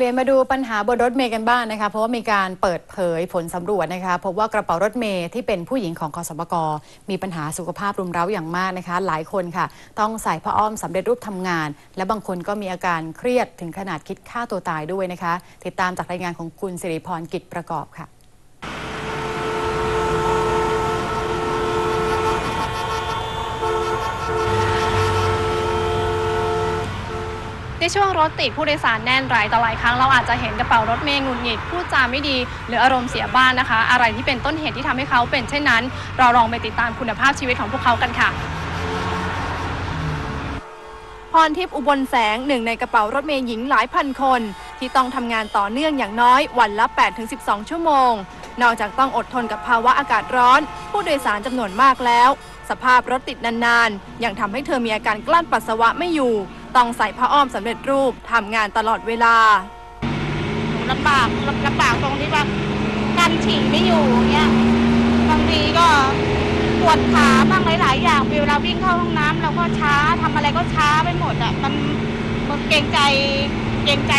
ลี่ยนมาดูปัญหาบนรถเมย์กันบ้างนะคะ เพราะว่ามีการเปิดเผยผลสำรวจนะคะพบว่ากระเป๋ารถเมย์ที่เป็นผู้หญิงของคอสมกมีปัญหาสุขภาพรุมเร้าอย่างมากนะคะ หลายคนค่ะ ต้องใส่ผ้าอ้อมสำเร็จรูปทำงาน และบางคนก็มีอาการเครียดถึงขนาดคิดฆ่าตัวตายด้วยนะคะ ติดตามจากรายงานของคุณสิริพรกิจประกอบค่ะ ในช่วงรถติดผู้โดยสารแน่นหลายต่อหลายครั้งเราอาจจะเห็นกระเป๋ารถเมย์หงุดหงิดพูดจาไม่ดี หรืออารมณ์เสียบ้างนะคะ อะไรที่เป็นต้นเหตุที่ทำให้เขาเป็นเช่นนั้น เราลองไปติดตามคุณภาพชีวิตของพวกเขากันค่ะพรทิพย์อุบลแสงหนึ่งในกระเป๋ารถเมย์หญิงหลายพันคน ที่ต้องทำงานต่อเนื่องอย่างน้อยวันละ 8-12 ชั่วโมง นอกจากต้องอดทนกับภาวะอากาศร้อน ผู้โดยสารจำนวนมากแล้ว สภาพรถติดนานๆ ยังทำให้เธอมีอาการกลั้นปัสสาวะไม่อยู่ ต้องใส่ผ้าอ้อมสำเร็จรูปทำงานตลอดเวลาลำบากลำลำบากตรงที่ว่ากันฉี่ไม่อยู่เงี้ยบางทีก็ปวดขาบ้างหลาย ๆ อย่างเวลาวิ่งเข้าห้องน้ำเราก็ช้าทำอะไรก็ช้าไปหมดอะมันมันเกรงใจเกรงใจ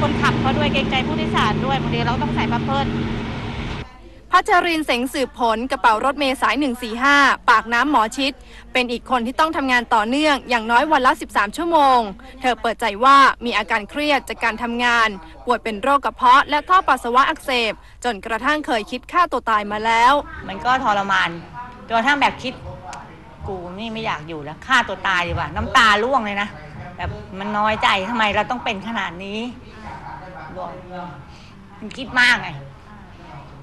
คนขับเขาด้วยเกรงใจผู้โดยสารด้วยบางทีเราต้องใส่ผ้าเพิ่น พัชรินเสงสืบผลกระเป๋ารถเมย์สาย 145 ปากน้ำหมอชิด เป็นอีกคนที่ต้องทำงานต่อเนื่องอย่างน้อยวันละ 13 ชั่วโมง เธอเปิดใจว่ามีอาการเครียดจากการทำงาน ป่วยเป็นโรคกระเพาะและท่อปัสสาวะอักเสบ จนกระทั่งเคยคิดฆ่าตัวตายมาแล้ว มันก็ทรมานจนกระทั่งแบบคิดกูนี่ไม่อยากอยู่แล้วฆ่าตัวตายดีกว่า น้ำตาร่วงเลยนะแบบมันน้อยใจทำไมเราต้องเป็นขนาดนี้บอกมันคิดมากไง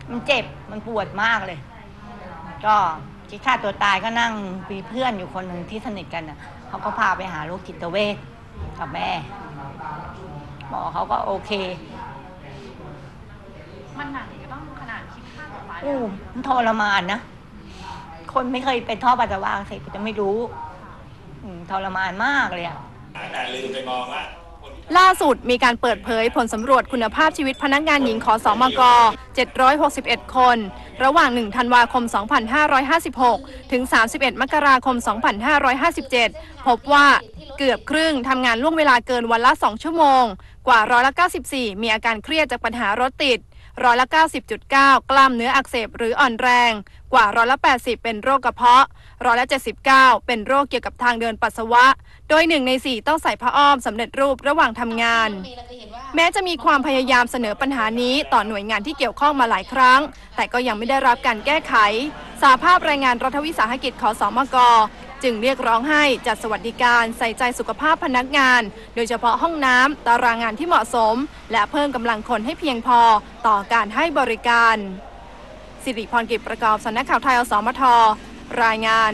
มันเจ็บมันปวดมากเลย ก็คิดฆ่าตัวตายก็นั่งมีเพื่อนอยู่คนหนึ่งที่สนิทกันน่ะเขาก็พาไปหาโรคจิตเวชกับแม่หมอเขาก็โอเค มันหนักก็ต้องขนาดคิดฆ่าตัวตายอู้มันทรมานนะ คนไม่เคยเป็นท่อปัสสาวะอักเสบก็จะไม่รู้อืมทรมานมากเลยอะแต่ลืมไปมองว่าคนที่ ล่าสุดมีการเปิดเผยผลสำรวจคุณภาพชีวิตพนักงานหญิงขอสอมก 761 คน ระหว่าง 1 ธันวาคม 2556 ถึง 31 มกราคม 2557 พบว่าเกือบครึ่งทำงานล่วงเวลาเกินวันละ 2 ชั่วโมง กว่าร้อยละ94 มีอาการเครียดจากปัญหารถติด ร้อยละ 90.9 กล้ามเนื้ออักเสบหรืออ่อนแรง กว่าร้อยละ 80 เป็นโรคกระเพาะร้อยละ 79 เป็นโรคเกี่ยวกับทางเดินปัสสาวะ โดยหนึ่งในสี่ต้องใส่ผ้าอ้อมสำเร็จรูประหว่างทำงาน แม้จะมีความพยายามเสนอปัญหานี้ต่อหน่วยงานที่เกี่ยวข้องมาหลายครั้ง แต่ก็ยังไม่ได้รับการแก้ไขสาภาพแรงงานรัฐวิสาหกิจขอสอมก จึงเรียกร้องให้จัดสวัสดิการใส่ใจสุขภาพพนักงาน โดยเฉพาะห้องน้ำตารางงานที่เหมาะสม และเพิ่มกำลังคนให้เพียงพอต่อการให้บริการ สิริพรกิจประกอบสำนักข่าวไทยอสมทรายงาน